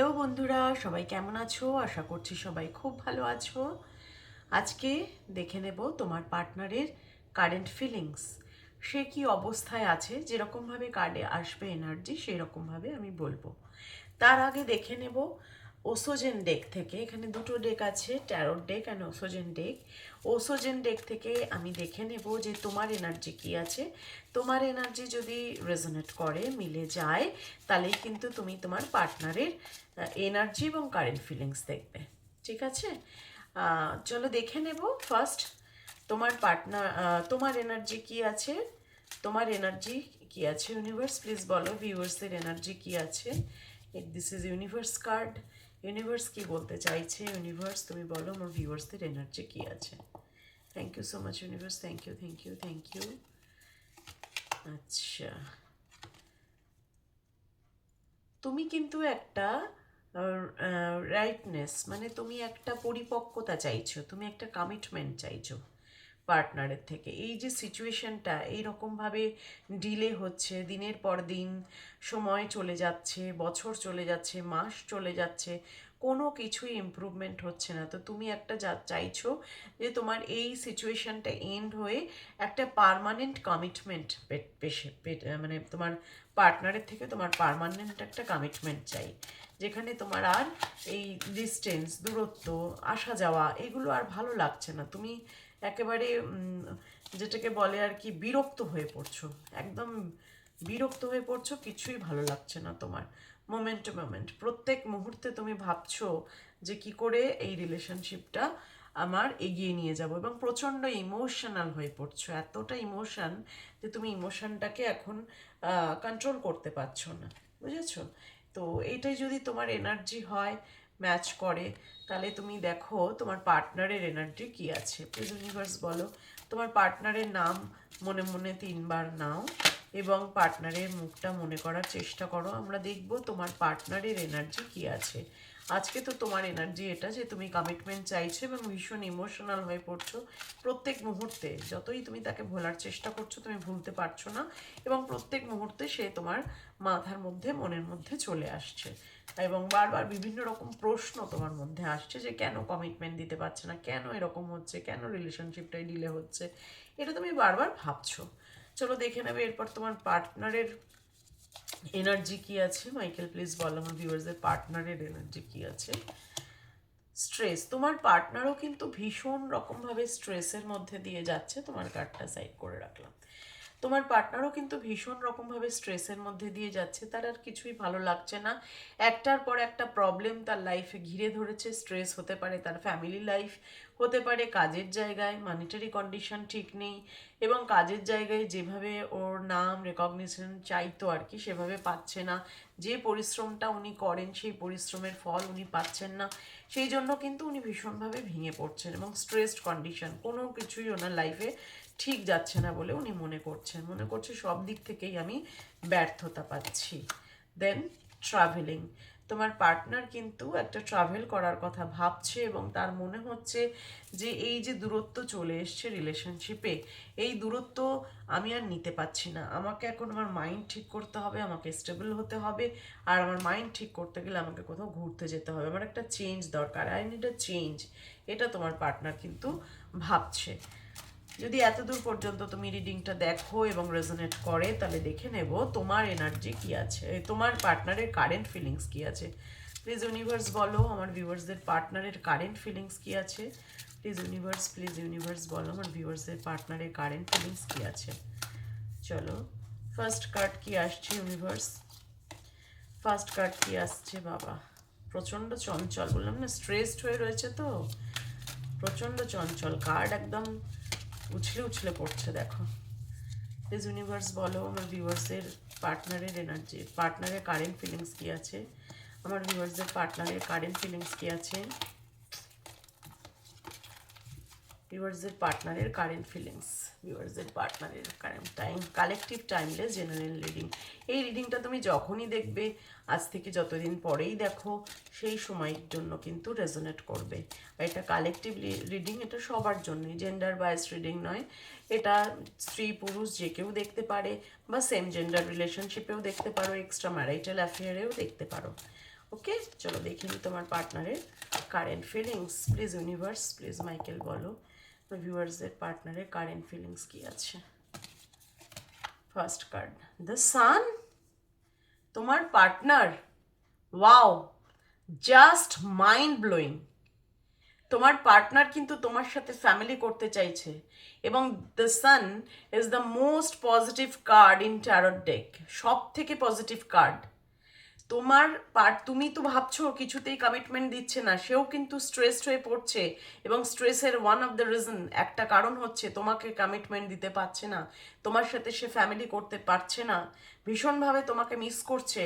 Hello বন্ধুরা, সবাই কেমন আছো? আশা করছি সবাই খুব ভালো আছো। আজকে দেখে নেব তোমার পার্টনারের কারেন্ট ফিলিংস সে কি অবস্থায় আছে? যেরকমভাবে কার্ডে আসবে এনার্জি সেই রকমভাবে আমি বলব। তার আগে দেখে নেব ওসোজেন ডেক থেকে, এখানে দুটো ডেক আছে tarot deck and Osho Zen deck Osho Zen deck থেকে আমি দেখে নেব যে তোমার এনার্জি কি আছে। তোমার এনার্জি যদি রেজোনেট করে, মিলে যায়, তাহলেই কিন্তু তুমি তোমার পার্টনারের এনার্জি এবং কারেন্ট ফিলিংস দেখবে। ঠিক আছে? চলো দেখে নেব ফার্স্ট তোমার পার্টনার তোমার এনার্জি কি আছে? তোমার এনার্জি কি আছে ইউনিভার্স প্লিজ বলো ভিউয়ার্সের এনার্জি কি আছে? This is universe card universe কি বলতে চাইছে? ইউনিভার্স তুমি বলো, আমার ভিউয়ার্সদের এনার্জি কি আছে? Thank you so much universe thank you thank you thank you আচ্ছা। তুমি কিন্তু একটা রাইটনেস মানে তুমি একটা পরিপক্কতা চাইছো, তুমি একটা কমিটমেন্ট চাইছো। পার্টনারের থেকে। এই যে সিচুয়েশনটা এইরকমভাবে ডিলে হচ্ছে, দিনের পর দিন সময় চলে যাচ্ছে, বছর চলে যাচ্ছে, মাস চলে যাচ্ছে, কোনো কিছুই ইমপ্রুভমেন্ট হচ্ছে না। তো তুমি একটা যা চাইছো যে তোমার এই সিচুয়েশনটা এন্ড হয়ে একটা পারমানেন্ট কমিটমেন্ট মানে তোমার পার্টনারের থেকে তোমার পারমানেন্ট একটা কমিটমেন্ট চাই। যেখানে তোমার আর এই ডিস্টেন্স দূরত্ব আসা যাওয়া এগুলো আর ভালো লাগছে না। তুমি একেবারে যেটাকে বলে আর কি, বিরক্ত হয়ে পড়ছো। একদম বিরক্ত হয়ে পড়ছো, কিছুই ভালো লাগছে না তোমার। মোমেন্ট টু মোমেন্ট প্রত্যেক মুহূর্তে তুমি ভাবছ যে কি করে এই রিলেশনশিপটা আমার এগিয়ে নিয়ে যাব এবং প্রচণ্ড ইমোশনাল হয়ে পড়ছো। এতটা ইমোশন যে তুমি ইমোশনটাকে এখন কন্ট্রোল করতে পারছ না। বুঝেছ? তো এইটাই যদি তোমার এনার্জি হয় ম্যাচ করে, তাহলে তুমি দেখো তোমার পার্টনারের এনার্জি কি আছে। প্লিজ ইউনিভার্স বলো, তোমার পার্টনারের নাম মনে মনে তিনবার নাও এবং পার্টনারের মুখটা মনে করার চেষ্টা করো। আমরা দেখব তোমার পার্টনারের এনার্জি কি আছে। আজকে তো তোমার এনার্জি এটা যে তুমি কমিটমেন্ট চাইছো এবং ভীষণ ইমোশনাল হয়ে পড়ছো প্রত্যেক মুহূর্তে। যতই তুমি তাকে ভোলার চেষ্টা করছ, তুমি ভুলতে পারছ না এবং প্রত্যেক মুহূর্তে সে তোমার মাথার মধ্যে, মনের মধ্যে চলে আসছে। এবং বারবার বিভিন্ন রকম প্রশ্ন তোমার মধ্যে আসছে যে কেন কমিটমেন্ট দিতে পারছে না, কেন এরকম হচ্ছে, কেন রিলেশনশিপটাই ডিলে হচ্ছে? এটা তুমি বারবার ভাবছ। চলো দেখে নেবে, এরপর তোমার পার্টনারের এনার্জি কি আছে? মাইকেল প্লিজ বলো, আমার ভিউয়ার্সদের পার্টনারের এনার্জি কি আছে? স্ট্রেস তোমার পার্টনারও কিন্তু ভীষণ রকমভাবে স্ট্রেসের মধ্যে দিয়ে যাচ্ছে। তোমার কার্ডটা সাইড করে রাখলাম। তোমার পার্টনারও কিন্তু ভীষণ রকমভাবে স্ট্রেসের মধ্যে দিয়ে যাচ্ছে, তার আর কিছুই ভালো লাগছে না। একটার পর একটা প্রবলেম তার লাইফে ঘিরে ধরেছে স্ট্রেস হতে পারে তার ফ্যামিলি লাইফ হতে পারে কাজের জায়গায় মানিটারি কন্ডিশন ঠিক নেই, এবং কাজের জায়গায় যেভাবে ওর নাম রেকগনিশন চাইতো আর কি, সেভাবে পাচ্ছে না। যে পরিশ্রমটা উনি করেন, সেই পরিশ্রমের ফল উনি পাচ্ছেন না। সেই জন্য কিন্তু উনি ভীষণভাবে ভেঙে পড়ছেন এবং স্ট্রেসড কন্ডিশন কোনো কিছুই ওনার লাইফে ঠিক যাচ্ছে না বলে উনি মনে করছেন। মনে করছে সব দিক থেকেই আমি ব্যর্থতা পাচ্ছি। দেন ট্রাভেলিং তোমার পার্টনার কিন্তু একটা ট্রাভেল করার কথা ভাবছে এবং তার মনে হচ্ছে যে এই যে দূরত্ব চলে এসছে রিলেশনশিপে এই দূরত্ব আমি আর নিতে পারছি না। আমাকে এখন আমার মাইন্ড ঠিক করতে হবে, আমাকে স্টেবল হতে হবে আর আমার মাইন্ড ঠিক করতে গেলে আমাকে কোথাও ঘুরতে যেতে হবে। আমার একটা চেঞ্জ দরকার আই নিড আ চেঞ্জ এটা তোমার পার্টনার কিন্তু ভাবছে। যদি এত দূর পর্যন্ত তুমি রিডিংটা দেখো এবং রেজোনেট করে, তাহলে দেখে নেব তোমার এনার্জি কি আছে তোমার পার্টনারের কারেন্ট ফিলিংস কি আছে। প্লিজ ইউনিভার্স বলো, আমার ভিউয়ার্সদের পার্টনারের কারেন্ট ফিলিংস কি আছে? প্লিজ ইউনিভার্স প্লিজ ইউনিভার্স বলো, আমার ভিউয়ার্সদের পার্টনারের কারেন্ট ফিলিংস কি আছে? চলো ফার্স্ট কার্ড কি আসছে ইউনিভার্স ফার্স্ট কার্ড কি আসছে বাবা? প্রচণ্ড চঞ্চল, বললাম না স্ট্রেসড হয়ে রয়েছে তো? প্রচণ্ড চঞ্চল কার্ড একদম উছলে উছলে পড়ছে দেখো। প্লিজ ইউনিভার্স বলো, আমার ভিউয়ার্সের পার্টনারের এনার্জি পার্টনারের কারেন্ট ফিলিংস কী আছে? আমার ভিউয়ার্সদের পার্টনারের কারেন্ট ফিলিংস কী আছে? ভিউয়ার্সদের পার্টনারের কারেন্ট ফিলিংস ভিউয়ার্সদের পার্টনারের current time collective timeless general reading এই রিডিংটা তুমি যখনই দেখবে, আজ থেকে যতদিন পরেই দেখো, সেই সময়ের জন্য কিন্তু রেজোনেট করবে। এটা কালেকটিভ রিডিং এটা সবার জন্যই। জেন্ডার বায়াস রিডিং নয়, এটা স্ত্রী, পুরুষ যে কেউ দেখতে পারে, বা সেম জেন্ডার রিলেশনশিপেও দেখতে পারো এক্সট্রা ম্যারাইটাল অ্যাফেয়ারেও দেখতে পারো। ওকে চলো দেখে নিই তোমার পার্টনারের current feelings please universe please Michael বলো। ভিউয়ার্সদের পার্টনারের কারেন্ট ফিলিংস কি আছে? ফার্স্ট কার্ড দ্য সান তোমার partner wow just mind blowing তোমার পার্টনার কিন্তু তোমার সাথে ফ্যামিলি করতে চাইছে এবং the sun is the most positive card in tarot deck সব থেকে পজিটিভ কার্ড তোমার পার্ট তুমি তো ভাবছ কিছুতেই কমিটমেন্ট দিচ্ছে না, সেও কিন্তু স্ট্রেসড হয়ে পড়ছে এবং স্ট্রেসের ওয়ান অফ দ্য রিজন একটা কারণ হচ্ছে তোমাকে কমিটমেন্ট দিতে পারছে না, তোমার সাথে সে ফ্যামিলি করতে পারছে না, ভীষণভাবে তোমাকে মিস করছে,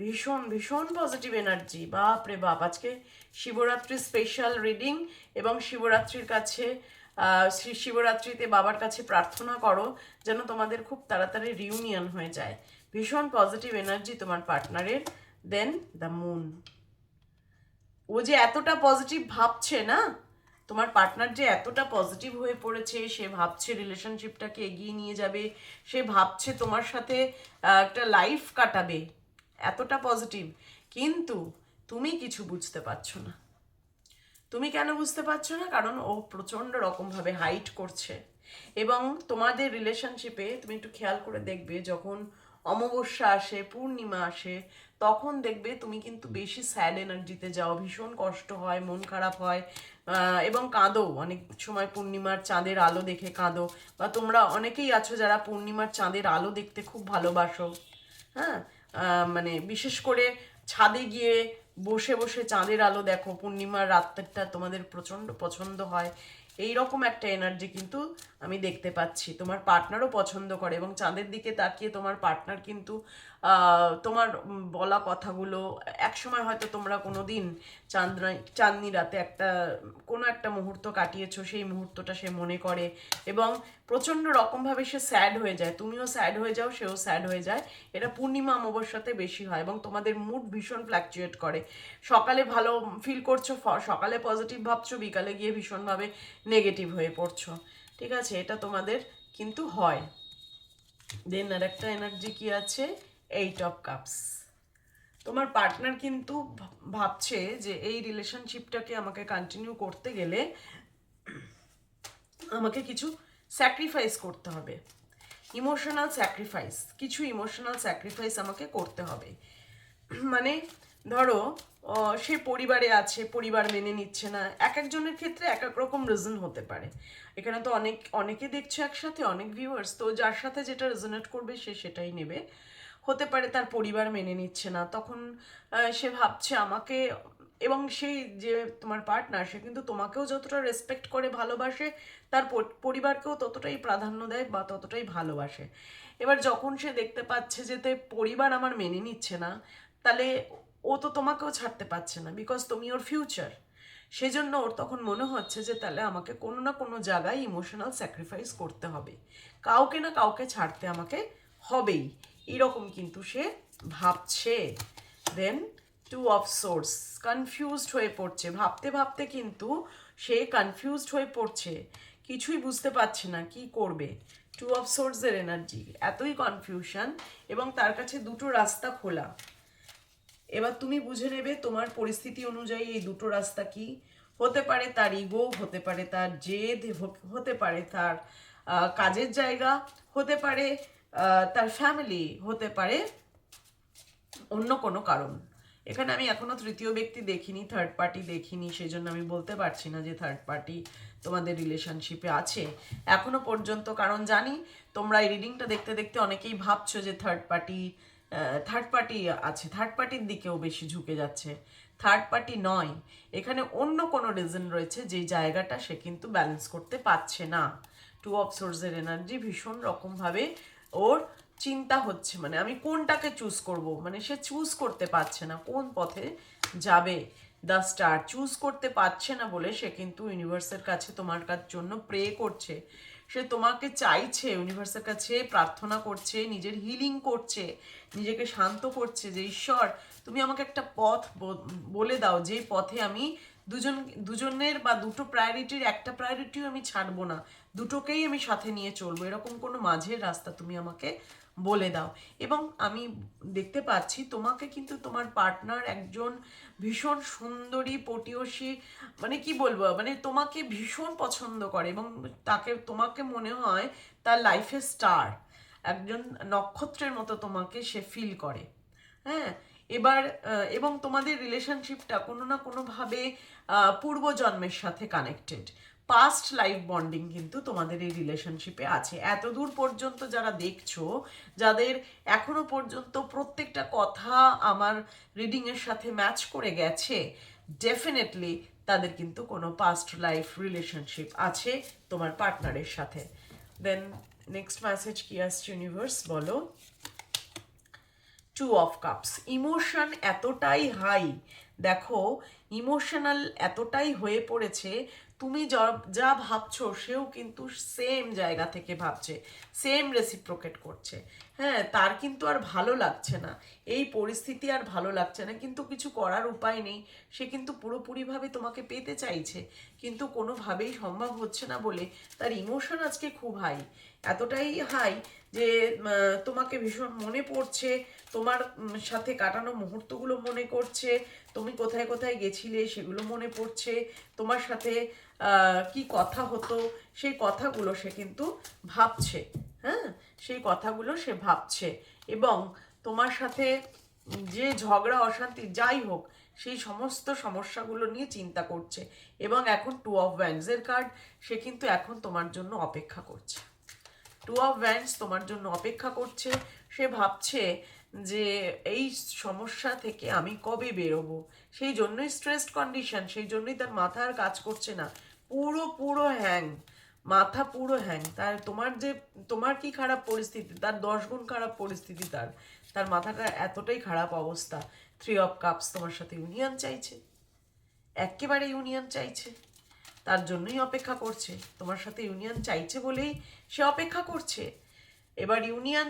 ভীষণ ভীষণ পজিটিভ এনার্জি বাপ রে বাপ, আজকে শিবরাত্রি স্পেশাল রিডিং এবং শিবরাত্রির কাছে শিবরাত্রিতে বাবার কাছে প্রার্থনা করো যেন তোমাদের খুব তাড়াতাড়ি রিউনিয়ন হয়ে যায় ভীষণ পজিটিভ এনার্জি তোমার পার্টনারের দেন দ্য মুন ও যে এতটা পজিটিভ ভাবছে না, তোমার পার্টনার যে এতটা পজিটিভ হয়ে পড়েছে, সে ভাবছে রিলেশনশিপটাকে এগিয়ে নিয়ে যাবে, সে ভাবছে তোমার সাথে একটা লাইফ কাটাবে, এতটা পজিটিভ কিন্তু তুমি কিছু বুঝতে পারছ না। তুমি কেন বুঝতে পারছ না? কারণ ও প্রচণ্ড রকমভাবে হাইট করছে। এবং তোমাদের রিলেশনশিপে তুমি একটু খেয়াল করে দেখবে, যখন অমাবস্যা আসে পূর্ণিমা আসে তখন দেখবে তুমি কিন্তু বেশি স্যাড এনার্জিতে যাও ভীষণ কষ্ট হয় মন খারাপ হয় এবং কাঁদো। অনেক সময় পূর্ণিমার চাঁদের আলো দেখে কাঁদো। বা তোমরা অনেকেই আছো যারা পূর্ণিমার চাঁদের আলো দেখতে খুব ভালোবাসো। হ্যাঁ? মানে বিশেষ করে ছাদে গিয়ে বসে বসে চাঁদের আলো দেখো পূর্ণিমার রাতটা তোমাদের প্রচণ্ড পছন্দ হয়। এই রকম একটা এনার্জি কিন্তু আমি দেখতে পাচ্ছি। তোমার পার্টনারও পছন্দ করে এবং চাঁদের দিকে তাকিয়ে তোমার পার্টনার কিন্তু তোমার বলা কথাগুলো, একসময় হয়তো তোমরা কোনো দিন চাঁদনা চাঁদনি রাতে একটা, কোনো একটা মুহূর্ত কাটিয়েছো, সেই মুহূর্তটা সে মনে করে এবং প্রচণ্ড রকমভাবে সে স্যাড হয়ে যায়। তুমিও স্যাড হয়ে যাও, সেও স্যাড হয়ে যায়। এটা পূর্ণিমা অমাবস্যাতে বেশি হয় এবং তোমাদের মুড ভীষণ ফ্ল্যাকচুয়েট করে। সকালে ভালো ফিল করছ সকালে পজিটিভ ভাবছ, বিকালে গিয়ে ভীষণভাবে নেগেটিভ হয়ে পড়ছো। ঠিক আছে, এটা তোমাদের কিন্তু হয়। দেন আর একটা এনার্জি কি আছে? এইট অফ কাপস তোমার পার্টনার কিন্তু ভাবছে যে এই রিলেশনশিপটাকে আমাকে কন্টিনিউ করতে গেলে আমাকে কিছু স্যাক্রিফাইস করতে হবে। ইমোশনাল স্যাক্রিফাইস কিছু ইমোশনাল স্যাক্রিফাইস আমাকে করতে হবে। মানে ধরো সে পরিবারে আছে, পরিবার মেনে নিচ্ছে না, এক একজনের ক্ষেত্রে এক এক রকম রিজন হতে পারে। এখানে তো অনেক, অনেকে দেখছ একসাথে, অনেক ভিউয়ার্স তো যার সাথে যেটা রেজোনেট করবে সে সেটাই নেবে। হতে পারে তার পরিবার মেনে নিচ্ছে না, তখন সে ভাবছে আমাকে এবং সেই যে তোমার পার্টনার সে কিন্তু তোমাকেও যতটা রেসপেক্ট করে, ভালোবাসে, তার পরিবারকেও ততটাই প্রাধান্য দেয় বা ততটাই ভালোবাসে। এবার যখন সে দেখতে পাচ্ছে যে তে পরিবার আমার মেনে নিচ্ছে না, তাহলে ও তো তোমাকেও ছাড়তে পারছে না বিকজ তুমি ওর ফিউচার সেজন্য ওর তখন মনে হচ্ছে যে তাহলে আমাকে কোনো না কোনো জায়গায় ইমোশনাল স্যাক্রিফাইস করতে হবে। কাউকে না কাউকে ছাড়তে আমাকে হবেই। এরকম কিন্তু সে ভাবছে। Then two of swords confused হয়ে পড়ছে। ভাবতে ভাবতে কিন্তু সে কনফিউজড হয়ে পড়ছে। কিছুই বুঝতে পারছে না কি করবে। টু অফ সোর্সের এনার্জি এতই কনফিউশন এবং তার কাছে দুটো রাস্তা খোলা। এবার তুমি বুঝে নেবে তোমার পরিস্থিতি অনুযায়ী এই দুটো রাস্তা কি। হতে পারে তার ইগো হতে পারে তার জেদ, হতে পারে তার কাজের জায়গা, হতে পারে তার ফ্যামিলি হতে পারে অন্য কোনো কারণ। এখানে আমি এখনও তৃতীয় ব্যক্তি দেখিনি থার্ড পার্টি দেখিনি সেই জন্য আমি বলতে পারছি না যে থার্ড পার্টি তোমাদের রিলেশনশিপে আছে। এখনও পর্যন্ত কারণ জানি, তোমরা এই রিডিংটা দেখতে দেখতে অনেকেই ভাবছ যে থার্ড পার্টি থার্ড পার্টি আছে থার্ড পার্টির দিকেও বেশি ঝুঁকে যাচ্ছে। থার্ড পার্টি নয়, এখানে অন্য কোনো রিজন রয়েছে যেই জায়গাটা সে কিন্তু ব্যালেন্স করতে পারছে না। টু অফ সোর্সের এনার্জি ভীষণ রকমভাবে ওর চিন্তা হচ্ছে মানে আমি কোনটাকে চুজ করব? মানে সে চুজ করতে পারছে না, কোন পথে যাবে দ্য স্টার চুজ করতে পারছে না বলে সে কিন্তু ইউনিভার্সের কাছে তোমার কাছ জন্য প্রে করছে। সে তোমাকে চাইছে ইউনিভার্সের কাছে প্রার্থনা করছে, নিজের হিলিং করছে, নিজেকে শান্ত করছে যে, ঈশ্বর, তুমি আমাকে একটা পথ বলে দাও যে পথে আমি দুজন, দুজনের বা দুটো প্রায়োরিটির একটা প্রায়োরিটিও আমি ছাড়বো না। দুটোকেই আমি সাথে নিয়ে চলবো। এরকম কোনো মাঝের রাস্তা তুমি আমাকে বলে দাও। এবং আমি দেখতে পাচ্ছি তোমাকে কিন্তু তোমার পার্টনার একজন ভীষণ সুন্দরী, পটিয়সী মানে কি বলব মানে তোমাকে ভীষণ পছন্দ করে এবং তাকে, তোমাকে মনে হয় তার লাইফে স্টার একজন নক্ষত্রের মতো তোমাকে সে ফিল করে। হ্যাঁ? এবার এবং তোমাদের রিলেশনশিপটা কোনো না কোনোভাবে পূর্বজন্মের সাথে কানেক্টেড পাস্ট লাইফ বন্ডিং কিন্তু তোমাদের এই রিলেশনশিপে আছে। এত দূর পর্যন্ত যারা দেখছ, যাদের এখনও পর্যন্ত প্রত্যেকটা কথা আমার রিডিংয়ের সাথে ম্যাচ করে গেছে ডেফিনেটলি তাদের কিন্তু কোনো পাস্ট লাইফ রিলেশনশিপ আছে তোমার পার্টনারের সাথে। দেন নেক্সট মেসেজ কি আসছে ইউনিভার্স বলো। টু অফ কাপস ইমোশন এতটাই হাই দেখো ইমোশনাল এতটাই হয়ে পড়েছে তুমি যা- ভাবছ, সেও কিন্তু সেম জায়গা থেকে ভাবছে সেম রেসিপ্রোকেট করছে। হ্যাঁ তার কিন্তু আর ভালো লাগছে না। এই পরিস্থিতি আর ভালো লাগছে না। কিন্তু কিছু করার উপায় নেই। সে কিন্তু পুরোপুরিভাবে তোমাকে পেতে চাইছে। কিন্তু কোনোভাবেই সম্ভব হচ্ছে না বলে তার ইমোশন আজকে খুব হাই এতটাই হাই যে তোমাকে ভীষণ মনে পড়ছে। তোমার সাথে কাটানো মুহূর্তগুলো মনে করছে। তুমি কোথায় কোথায় গেছিলে সেগুলো মনে পড়ছে। তোমার সাথে কি কথা হতো, সেই কথাগুলো সে কিন্তু ভাবছে হ্যাঁ? সেই কথাগুলো সে ভাবছে। এবং তোমার সাথে যে ঝগড়া, অশান্তি যাই হোক, সেই সমস্ত সমস্যাগুলো নিয়ে চিন্তা করছে। এবং এখন টু অফ ভ্যান্সের কার্ড সে কিন্তু এখন তোমার জন্য অপেক্ষা করছে। টু অফ ভ্যান্স তোমার জন্য অপেক্ষা করছে। সে ভাবছে যে এই সমস্যা থেকে আমি কবে বেরোবো? সেই জন্যই স্ট্রেসড কন্ডিশন সেই জন্যই তার মাথা আর কাজ করছে না। পুরো পুরো হ্যাং মাথা পুরো হ্যাং তার তোমার যে, তোমার কি খারাপ পরিস্থিতি? তার দশ গুণ খারাপ পরিস্থিতি তার। তার মাথাটা এতটাই খারাপ অবস্থা। থ্রি অফ কাপস তোমার সাথে ইউনিয়ন চাইছে। একেবারে ইউনিয়ন চাইছে। তার জন্যই অপেক্ষা করছে। তোমার সাথে ইউনিয়ন চাইছে বলেই সে অপেক্ষা করছে। এবার ইউনিয়ন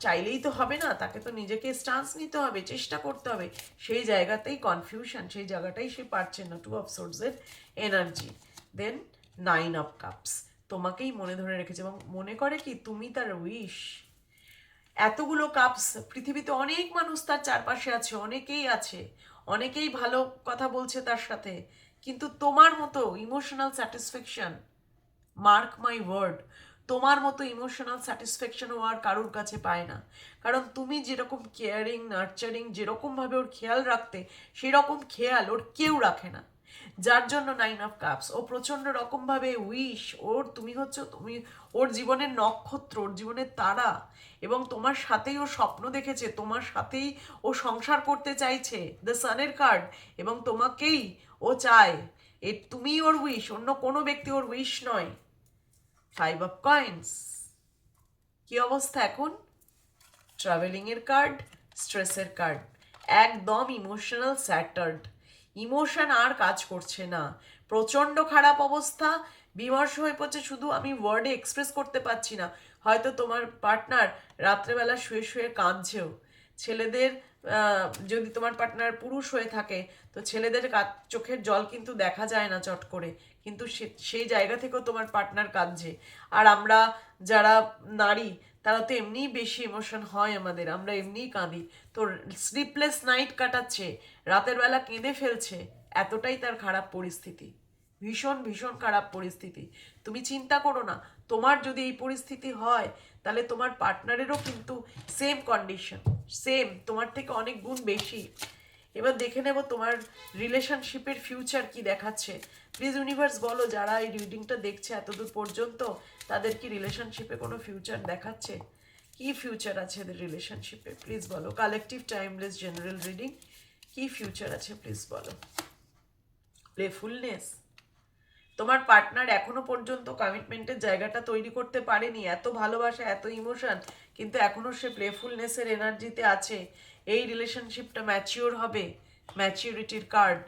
চাইলেই তো হবে না। তাকে তো নিজেকে স্টান্স নিতে হবে, চেষ্টা করতে হবে। সেই জায়গাতেই কনফিউশন সেই জায়গাটাই সে পারছে না। টু অফ সোর্সের energy then nine of cups তোমাকেই মনে ধরে রেখেছে এবং মনে করে কি, তুমি তার উইশ এতগুলো কাপস পৃথিবীতে অনেক মানুষ তার চারপাশে আছে, অনেকেই আছে, অনেকেই ভালো কথা বলছে তার সাথে, কিন্তু তোমার মতো emotional satisfaction mark my word তোমার মতো ইমোশনাল স্যাটিসফ্যাকশন ও আর কারোর কাছে পায় না। কারণ তুমি যেরকম কেয়ারিং নার্চারিং যেরকমভাবে ওর খেয়াল রাখতে, সেরকম খেয়াল ওর কেউ রাখে না। যার জন্য নাইন অফ কাপস ও প্রচণ্ড রকমভাবে উইশ ওর তুমি হচ্ছে, তুমি, ওর জীবনের নক্ষত্র, ওর জীবনের তারা, এবং তোমার সাথেই ও স্বপ্ন দেখেছে, তোমার সাথেই ও সংসার করতে চাইছে দ্য সানের কার্ড এবং তোমাকেই ও চায়। এ তুমি ওর উইশ অন্য কোনো ব্যক্তি ওর উইশ নয়। ফাইভ অফ কয়েন্স কি অবস্থা এখন? ট্রাভেলিং এর কার্ড স্ট্রেসের কার্ড একদম ইমোশনাল স্যাটার্ড ইমোশন আর কাজ করছে না। প্রচণ্ড খারাপ অবস্থা। বিমর্ষ হয়ে পড়ছে, শুধু আমি ওয়ার্ডে এক্সপ্রেস করতে পারছি না। হয়তো তোমার পার্টনার রাত্রেবেলা শুয়ে শুয়ে কাঁদছেও। ছেলেদের যদি তোমার পার্টনার পুরুষ হয়ে থাকে, তো ছেলেদের চোখের জল কিন্তু দেখা যায় না চট করে। কিন্তু সেই জায়গা থেকেও তোমার পার্টনার কাঁদছে। আর আমরা যারা নারী, তারা তো এমনিই বেশি ইমোশন হয় আমাদের। আমরা এমনিই কাঁদি। তো স্লিপলেস নাইট কাটাচ্ছে। রাতের বেলা কেঁদে ফেলছে এতটাই তার খারাপ পরিস্থিতি। ভীষণ ভীষণ খারাপ পরিস্থিতি। তুমি চিন্তা করো না, তোমার যদি এই পরিস্থিতি হয়, তাহলে তোমার পার্টনারেরও কিন্তু সেম কন্ডিশন সেম তোমার থেকে অনেক গুণ বেশি। এবার দেখে নেব তোমার রিলেশনশিপের ফিউচার কি দেখাচ্ছে। প্লিজ ইউনিভার্স বলো যারা এই রিডিংটা দেখছে এতদূর পর্যন্ত, তাদের কি রিলেশনশিপে কোনো ফিউচার দেখাচ্ছে? কি ফিউচার আছে এদের রিলেশনশিপে প্লিজ বলো। কালেকটিভ টাইমলেস জেনারেল রিডিং কি ফিউচার আছে প্লিজ বলো। প্লেফুলনেস তোমার পার্টনার এখনও পর্যন্ত কমিটমেন্টের জায়গাটা তৈরি করতে পারেনি, এত ভালোবাসা, এত ইমোশন কিন্তু এখনও সে প্লেফুলনেসের এনার্জিতে আছে। এই রিলেশনশিপটা ম্যাচিওর হবে ম্যাচিউরিটির কার্ড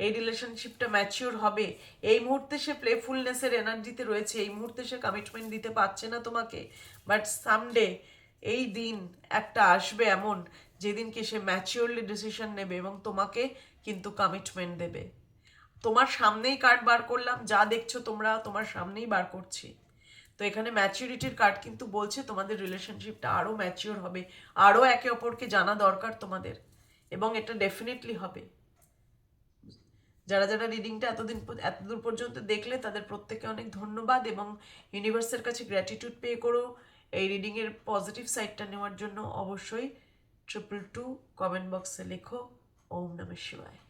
এই রিলেশনশিপটা ম্যাচিওর হবে। এই মুহূর্তে সে প্লেফুলনেসের এনার্জিতে রয়েছে, এই মুহূর্তে সে কমিটমেন্ট দিতে পারছে না তোমাকে। বাট সামডে এই দিন একটা আসবে এমন যেদিনকে সে ম্যাচিওরলি ডিসিশন নেবে এবং তোমাকে কিন্তু কমিটমেন্ট দেবে। তোমার সামনেই কার্ড বার করলাম, যা দেখছ তোমরা তোমার সামনেই বার করছি। তো এখানে ম্যাচিউরিটির কার্ড কিন্তু বলছে তোমাদের রিলেশনশিপটা আরও ম্যাচিওর হবে আরও একে অপরকে জানা দরকার তোমাদের, এবং এটা ডেফিনেটলি হবে। যারা যারা রিডিংটা এতদিন এতদূর পর্যন্ত দেখলে তাদের প্রত্যেকে অনেক ধন্যবাদ এবং ইউনিভার্সের কাছে গ্র্যাটিটিউড পে করো। এই রিডিংয়ের পজিটিভ সাইডটা নেওয়ার জন্য অবশ্যই ट्रिपल टू कमेंट बॉक्स से लिखो। ओम नमः शिवाय।